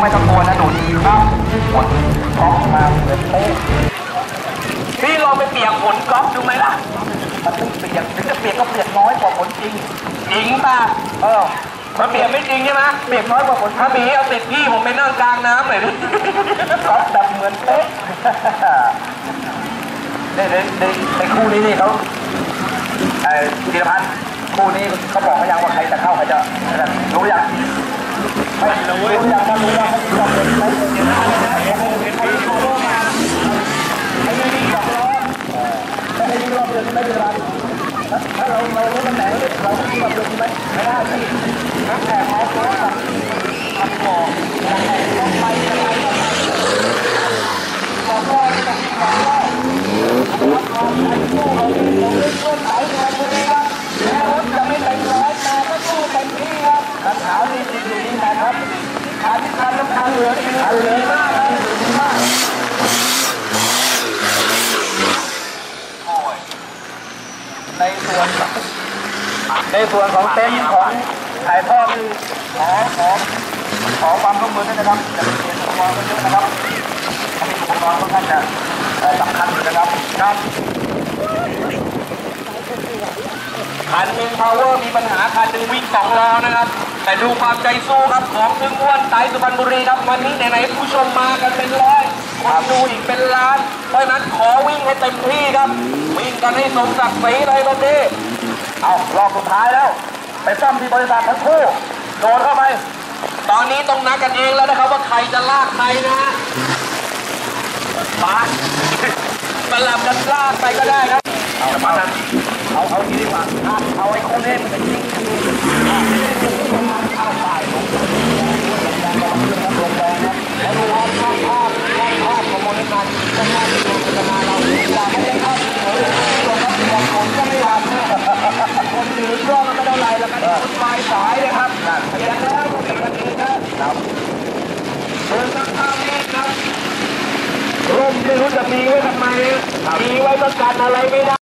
ไม่ต้องกลัวนะหนูดีครับฝนก๊อกมาเหมือนเป๊ะพี่ลองไปเปียกฝนก๊อฟดูไหมล่ะ มันเปียกถึงจะเปียกก็เปียกน้อยกว่าฝนจริงจริงป่ะเออมันเปียกไม่จริงใช่ไหมเปียกน้อยกว่าฝนถ้ามีเอาติดพี่ผมไปนั่งกลางน้ำหน่อยดิก๊อกแบบเหมือนเป๊ะในในในในคู่นี้นี่เขาไอ้ธีรพันธ์คู่นี้เขาบอกเขายังว่าใครจะเข้าใครจะรู้ยังไม่รู้ยังถ้ารู้ว่าเขาจะเป็นไหมถ้าให้รอบเดียวไม่เป็นไรถ้า เราเรารู้ตำแหน่งเราคิดว่าเป็นไหมไม่ได้ที่นักแข่งเขาเขาแบบทำบอกนักแข่งต้องไปอะไรบอกว่าต้องบอกว่าขันขาวนี่จริงอยู่นี่นะครับขาที่คันน้ำคันเหลืองคันเหลืองมากครับเหลืองมากใน ส่วนในส่วนของเต็นท์ของถ่ายทอดขอขอขอความร่วมมือด้วยนะครับจะเป็นเสียงอุปกรณ์เยอะนะครับอันนี้อุปกรณ์ค่อนข้างจะเอ่สำคัญอยู่นะครับครับคันหนึ่งพาวเวอร์มีปัญหาคันหนึ่งวิ่งสองล้อนะครับ แต่ดูความใจสู้ครับของถึงอ้วนไตสุพรรณบุรีครับวันนี้ไหนๆผู้ชมมากันเป็นร้อย คนดูอีกเป็นล้าน เพราะนั้นขอวิ่งให้เต็มที่ครับ วิ่งกันให้สมศักดิ์ศรีเลยวันนี้ เอารอบสุดท้ายแล้ว ไปซ่อมที่บริษัททั้งคู่โดนเข้าไป ตอนนี้ต้องนัดกันเองแล้วนะครับว่าใครจะลากใครนะฮะมาสลับกันลากไปก็ได้ครับ เอาเอาเอาเอาทีดีกว่าอะเอาไอ้คู่นี้มันจะยิงเข้าไปลงลงแรงลงแรงครับแล้วดูครับภาพ ภาพภาพภาพของบริษัทก็น่าจะดูพัฒนาเราอยากให้ได้ภาพสวยๆลงครับบางคนก็ไม่รับคนถือกล้องไม่เท่าไรแล้วก็คนปลายสายนะครับพยายามแล้วก็เป็นกันเองนะครับเดินสักข้าวเมฆครับร่มไม่รู้จะมีไว้ทำไมมีไว้ประการอะไรไม่ได้